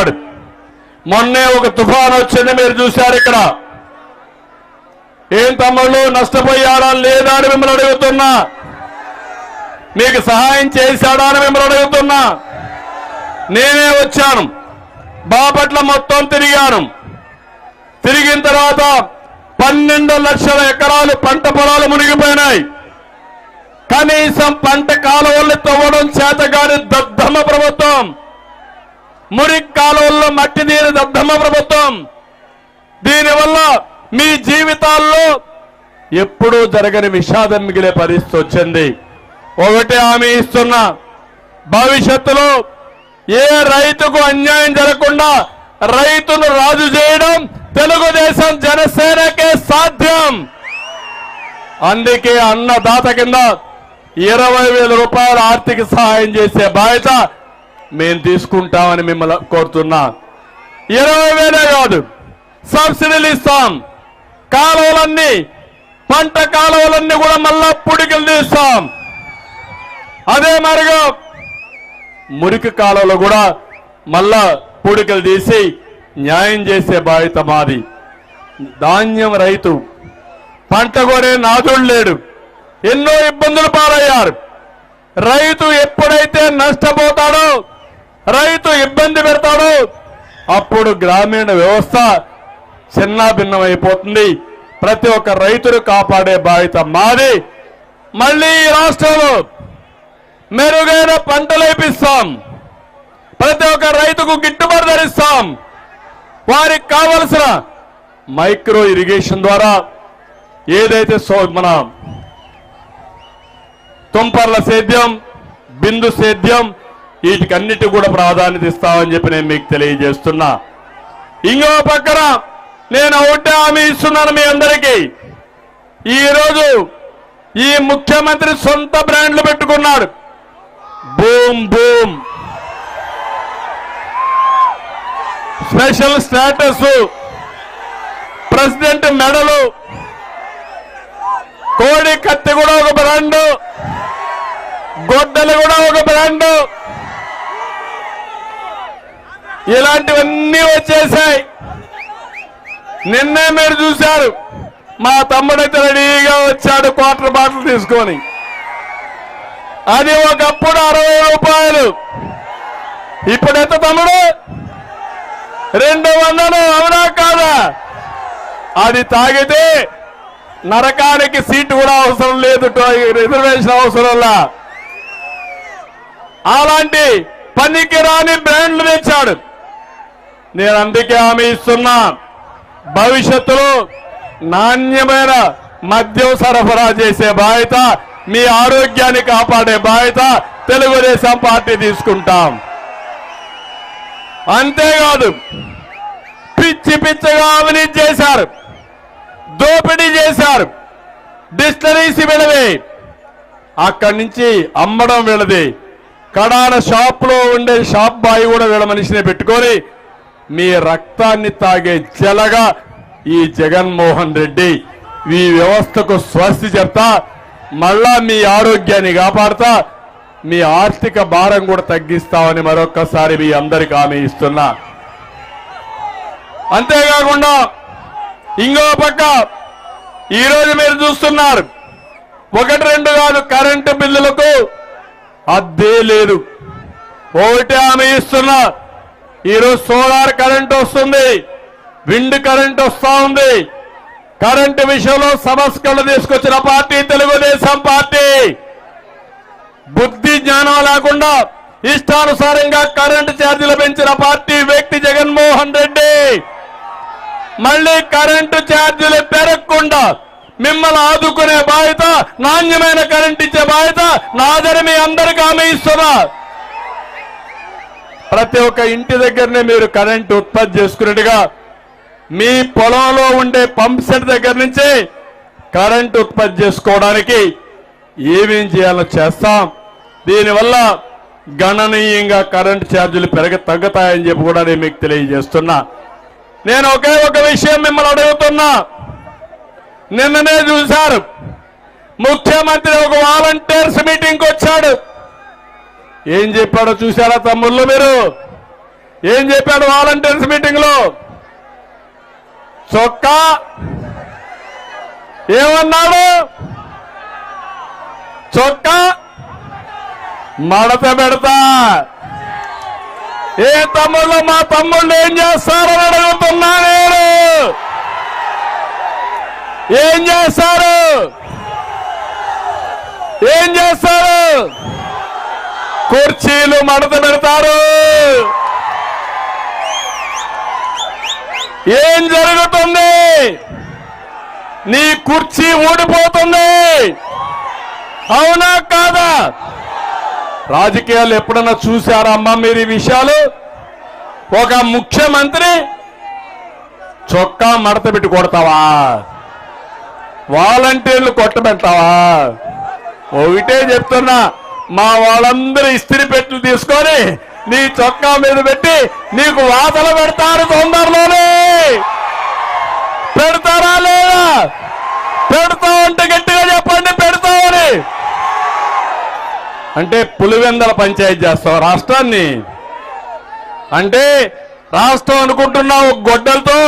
ఉన్నాడు మొన్నే ఒక తుఫాన్ వచ్చింది మీరు చూశారు ఇక్కడ. ఏం తమ్ముళ్ళు నష్టపోయాడా లేదా అని మిమ్మల్ని అడుగుతున్నా. మీకు సహాయం చేశాడా అని మిమ్మల్ని అడుగుతున్నా. నేనే వచ్చాను. బాపట్ల మొత్తం తిరిగాను. తిరిగిన తర్వాత పన్నెండు లక్షల ఎకరాలు పంట పొలాలు మునిగిపోయినాయి. కనీసం పంట కాలువల్ని తవ్వడం చేతగాని దద్దమ్మ ప్రభుత్వం. మురికి కాలువల్లో మట్టి నీరు దద్దమ్మ ప్రభుత్వం. దీనివల్ల మీ జీవితాల్లో ఎప్పుడూ జరగని విషాదం మిగిలే పరిస్థితి వచ్చింది. ఒకటి హామీ ఇస్తున్నా భవిష్యత్తులో ఏ రైతుకు అన్యాయం జరగకుండా రైతును రాజు చేయడం తెలుగుదేశం జనసేనకే సాధ్యం. అందుకే అన్నదాత కింద ఇరవై వేల రూపాయల ఆర్థిక సహాయం చేసే బాధ్యత మేము తీసుకుంటామని మిమ్మల్ని కోరుతున్నా. ఇరవై వేలే కాదు సబ్సిడీలు ఇస్తాం. కాలువలన్నీ పంట కాలువలన్నీ కూడా మళ్ళా పుడికలు తీస్తాం. అదే మరిగా మురికి కాలువలో కూడా మళ్ళా పూడికలు తీసి న్యాయం చేసే బాధ్యత మాది. ధాన్యం రైతు పంట కొనే నాదుడు లేడు. ఎన్నో ఇబ్బందులు పాలయ్యారు. రైతు ఎప్పుడైతే నష్టపోతాడో రైతు ఇబ్బంది పెడతాడు. అప్పుడు గ్రామీణ వ్యవస్థ చిన్నాభిన్నమైపోతుంది. ప్రతి ఒక్క రైతును కాపాడే బాధ్యత మాది. మళ్ళీ రాష్ట్రంలో మెరుగైన పంటలు వేపిస్తాం. ప్రతి ఒక్క రైతుకు గిట్టుబాటు ధరిస్తాం. వారికి కావలసిన మైక్రో ఇరిగేషన్ ద్వారా ఏదైతే సో మన తుంపర్ల సేద్యం బిందు సేద్యం వీటికన్నిటి కూడా ప్రాధాన్యత ఇస్తామని చెప్పి నేను మీకు తెలియజేస్తున్నా. ఇంకో పక్కన నేను ఒకటే హామీ ఇస్తున్నాను మీ అందరికీ. ఈరోజు ఈ ముఖ్యమంత్రి సొంత బ్రాండ్లు పెట్టుకున్నాడు. Boom boom. Special status president మెడలు కోడి కత్తి కూడా ఒక బ్రాండ్ గొడ్డలు కూడా ఒక బ్రాండ్ ఇలాంటివన్నీ వచ్చేసాయి. నిన్నే మీరు చూశారు. మా తమ్ముడైతే రెడీగా వచ్చాడు క్వార్టర్ బాటిల్ తీసుకొని. అది ఒకప్పుడు అరవై రూపాయలు. ఇప్పుడైతే తమ్ముడు? రెండు వందలు అవునా కాదా? అది తాగితే నరకానికి సీటు కూడా అవసరం లేదు రిజర్వేషన్ అవసరంలా అలాంటి పనికి రాని బ్రాండ్లు తెచ్చాడు. నేను అందుకే హామీ ఇస్తున్నా. భవిష్యత్తులో నాణ్యమైన మద్యం సరఫరా చేసే బాధ్యత మీ ఆరోగ్యాన్ని కాపాడే బాధ్యత తెలుగుదేశం పార్టీ తీసుకుంటాం. అంతేకాదు పిచ్చి పిచ్చిగా అవినీతి చేశారు దోపిడీ చేశారు డిస్టరీస్ వీళ్ళది అక్కడి నుంచి అమ్మడం వీళ్ళది కడాన షాప్లో ఉండే షాప్ బాయ్ కూడా వీళ్ళ మనిషిని పెట్టుకొని మీ రక్తాన్ని తాగే జలగా ఈ జగన్మోహన్ రెడ్డి ఈ వ్యవస్థకు స్వస్తి చెప్తా మళ్ళా మీ ఆరోగ్యాన్ని కాపాడుతా మీ ఆర్థిక భారం కూడా తగ్గిస్తామని మరొక్కసారి మీ అందరికి హామీ ఇస్తున్నా. అంతేకాకుండా ఇంకో పక్క ఈరోజు మీరు చూస్తున్నారు ఒకటి రెండు కాదు కరెంటు బిల్లులకు అద్దే లేదు. ఒకటి హామీ ఇస్తున్నా. ఈరోజు సోలార్ కరెంట్ వస్తుంది. విండ్ కరెంట్ వస్తా ఉంది. కరెంటు విషయంలో సంస్కరణ తీసుకొచ్చిన పార్టీ తెలుగుదేశం పార్టీ. బుద్ధి జ్ఞానం లేకుండా ఇష్టానుసారంగా కరెంటు ఛార్జీలు పెంచిన పార్టీ వ్యక్తి జగన్మోహన్ రెడ్డి. మళ్ళీ కరెంటు ఛార్జీలు పెరగకుండా మిమ్మల్ని ఆదుకునే బాధ్యత నాణ్యమైన కరెంట్ ఇచ్చే బాధ్యత నాదని మీ అందరికీ హామీ ఇస్తున్నా. ప్రతి ఒక్క ఇంటి దగ్గరనే మీరు కరెంట్ ఉత్పత్తి చేసుకున్నట్టుగా మీ పొలంలో ఉండే పంప్ సెట్ దగ్గర నుంచి కరెంట్ ఉత్పత్తి చేసుకోవడానికి ఏమేం చేయాలో చేస్తాం. దీనివల్ల గణనీయంగా కరెంట్ ఛార్జీలు పెరగ తగ్గుతాయని చెప్పి కూడా నేను మీకు తెలియజేస్తున్నా. నేను ఒకే ఒక విషయం మిమ్మల్ని అడుగుతున్నా. నిన్ననే చూశారు. ముఖ్యమంత్రి ఒక వాలంటీర్స్ మీటింగ్కి వచ్చాడు. ఏం చెప్పాడో చూసారా తమ్ముళ్ళు మీరు? ఏం చెప్పాడు వాలంటీర్స్ మీటింగ్లో చొక్కా? ఏమన్నాడు? చొక్కా? మడత పెడతా. ఏ తమ్ముళ్ళు మా తమ్ముళ్ళు ఏం చేస్తారని అడుగుతున్నా నేను. ఏం చేస్తారు? ఏం చేస్తారు? కుర్చీలు మడత పెడతారు. ఏం జరుగుతుంది? నీ కుర్చీ ఊడిపోతుంది. అవునా కాదా? రాజకీయాలు ఎప్పుడన్నా చూశారా అమ్మా మీరు ఈ విషయాలు? ఒక ముఖ్యమంత్రి చొక్కా మడత పెట్టి కొడతావా? వాలంటీర్లు కొట్టబెడతావా? ఒకటే చెప్తున్నా మా వాళ్ళందరూ ఇస్త్రీ పెట్టు తీసుకొని నీ చొక్కా మీద పెట్టి నీకు వాతలు పెడతారు తొందరలోనే. పెడతారా లేదా? పెడతామంటే గట్టిగా చెప్పండి పెడతామని అంటే పులివెందల పంచాయతీ చేస్తావు రాష్ట్రాన్ని? అంటే రాష్ట్రం అనుకుంటున్నావు గొడ్డలతో